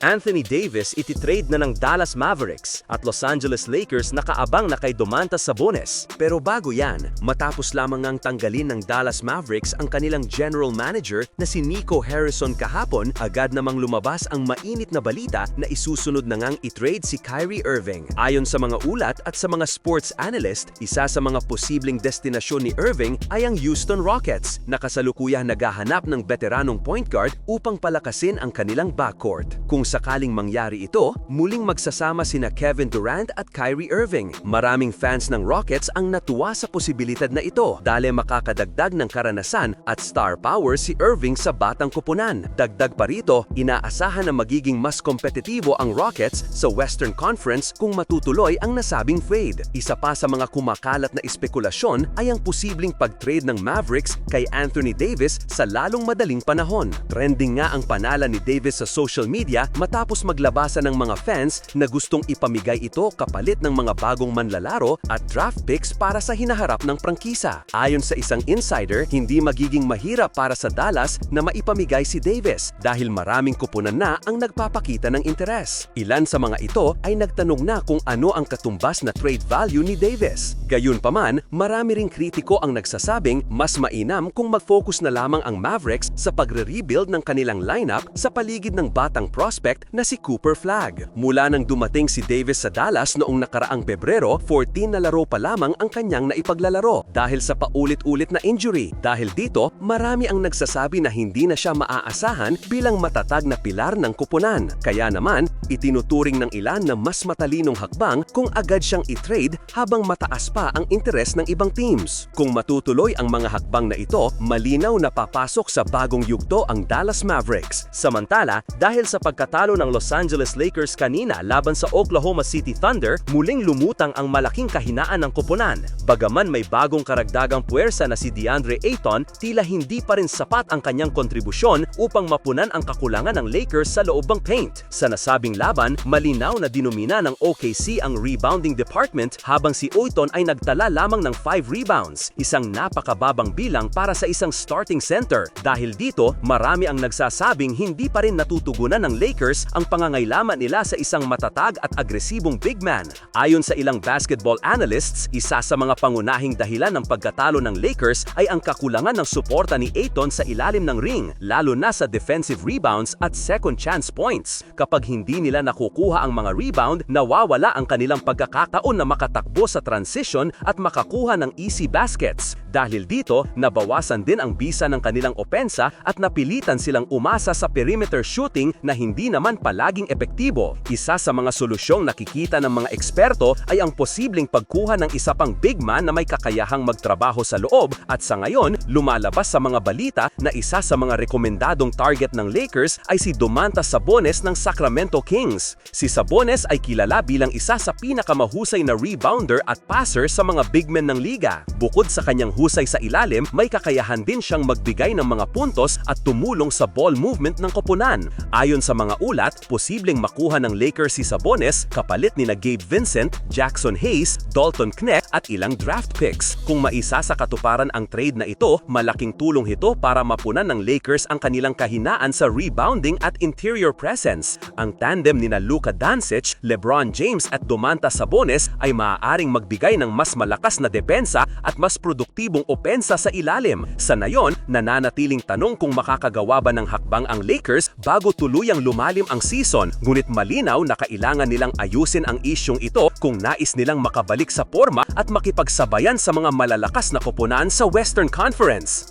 Anthony Davis ititrade na ng Dallas Mavericks at Los Angeles Lakers nakaabang na kay Domantas Sabonis. Pero bago yan, matapos lamang ang tanggalin ng Dallas Mavericks ang kanilang general manager na si Nico Harrison kahapon, agad namang lumabas ang mainit na balita na isusunod na ngang itrade si Kyrie Irving. Ayon sa mga ulat at sa mga sports analyst, isa sa mga posibleng destinasyon ni Irving ay ang Houston Rockets na kasalukuyang naghahanap ng veteranong point guard upang palakasin ang kanilang backcourt. Kung sakaling mangyari ito, muling magsasama sina Kevin Durant at Kyrie Irving. Maraming fans ng Rockets ang natuwa sa posibilidad na ito dahil makakadagdag ng karanasan at star power si Irving sa batang kupunan. Dagdag pa rito, inaasahan na magiging mas kompetitibo ang Rockets sa Western Conference kung matutuloy ang nasabing trade. Isa pa sa mga kumakalat na espekulasyon ay ang posibleng pag-trade ng Mavericks kay Anthony Davis sa lalong madaling panahon. Trending nga ang panala ni Davis sa social media matapos maglabasan ng mga fans na gustong ipamigay ito kapalit ng mga bagong manlalaro at draft picks para sa hinaharap ng prangkisa. Ayon sa isang insider, hindi magiging mahirap para sa Dallas na maipamigay si Davis dahil maraming kupunan na ang nagpapakita ng interes. Ilan sa mga ito ay nagtanong na kung ano ang katumbas na trade value ni Davis. Gayunpaman, marami ring kritiko ang nagsasabing mas mainam kung mag-focus na lamang ang Mavericks sa pagre-rebuild ng kanilang lineup sa paligid ng batang prospect na si Cooper Flagg. Mula nang dumating si Davis sa Dallas noong nakaraang Pebrero, 14 na laro pa lamang ang kanyang naipaglalaro dahil sa paulit-ulit na injury. Dahil dito, marami ang nagsasabi na hindi na siya maaasahan bilang matatag na pilar ng kupunan. Kaya naman, itinuturing ng ilan na mas matalinong hakbang kung agad siyang i-trade habang mataas pa ang interes ng ibang teams. Kung matutuloy ang mga hakbang na ito, malinaw na papasok sa bagong yugto ang Dallas Mavericks. Samantala, dahil sa pagkatalo ng Los Angeles Lakers kanina laban sa Oklahoma City Thunder, muling lumutang ang malaking kahinaan ng kupunan. Bagaman may bagong karagdagang puwersa na si DeAndre Ayton, tila hindi pa rin sapat ang kanyang kontribusyon upang mapunan ang kakulangan ng Lakers sa loob ng paint. Sa nasabing laban, malinaw na dinumina ng OKC ang rebounding department habang si Ayton ay nagtala lamang ng 5 rebounds, isang napakababang bilang para sa isang starting center. Dahil dito, marami ang nagsasabing hindi pa rin natutugunan ng Lakers ang pangangailangan nila sa isang matatag at agresibong big man. Ayon sa ilang basketball analysts, isa sa mga pangunahing dahilan ng pagkatalo ng Lakers ay ang kakulangan ng suporta ni Ayton sa ilalim ng ring, lalo na sa defensive rebounds at second chance points. Kapag hindi nila nakukuha ang mga rebound, nawawala ang kanilang pagkakataon na makatakbo sa transition at makakuha ng easy baskets. Dahil dito, nabawasan din ang bisa ng kanilang opensa at napilitan silang umasa sa perimeter shooting na hindi naman palaging epektibo. Isa sa mga solusyong nakikita ng mga eksperto ay ang posibleng pagkuha ng isa pang big man na may kakayahang magtrabaho sa loob at sa ngayon, lumalabas sa mga balita na isa sa mga rekomendadong target ng Lakers ay si Domantas Sabonis ng Sacramento Kings. Si Sabonis ay kilala bilang isa sa pinakamahusay na rebounder at passer sa mga big men ng liga. Bukod sa kanyang husay sa ilalim, may kakayahan din siyang magbigay ng mga puntos at tumulong sa ball movement ng koponan. Ayon sa mga ulat, posibleng makuha ng Lakers si Sabonis kapalit ni na Gabe Vincent, Jackson Hayes, Dalton Knecht at ilang draft picks. Kung maisa sa katuparan ang trade na ito, malaking tulong ito para mapunan ng Lakers ang kanilang kahinaan sa rebounding at interior presence. Ang tandem ni na Luka Doncic, LeBron James at Domantas Sabonis ay maaaring magbigay ng mas malakas na depensa at mas produktibong opensa sa ilalim. Sa nayon, nananatiling tanong kung makakagawa ba ng hakbang ang Lakers bago tuluyang lumalim ang season. Ngunit malinaw na kailangan nilang ayusin ang isyong ito kung nais nilang makabalik sa forma at makipagsabayan sa mga malalakas na koponan sa Western Conference.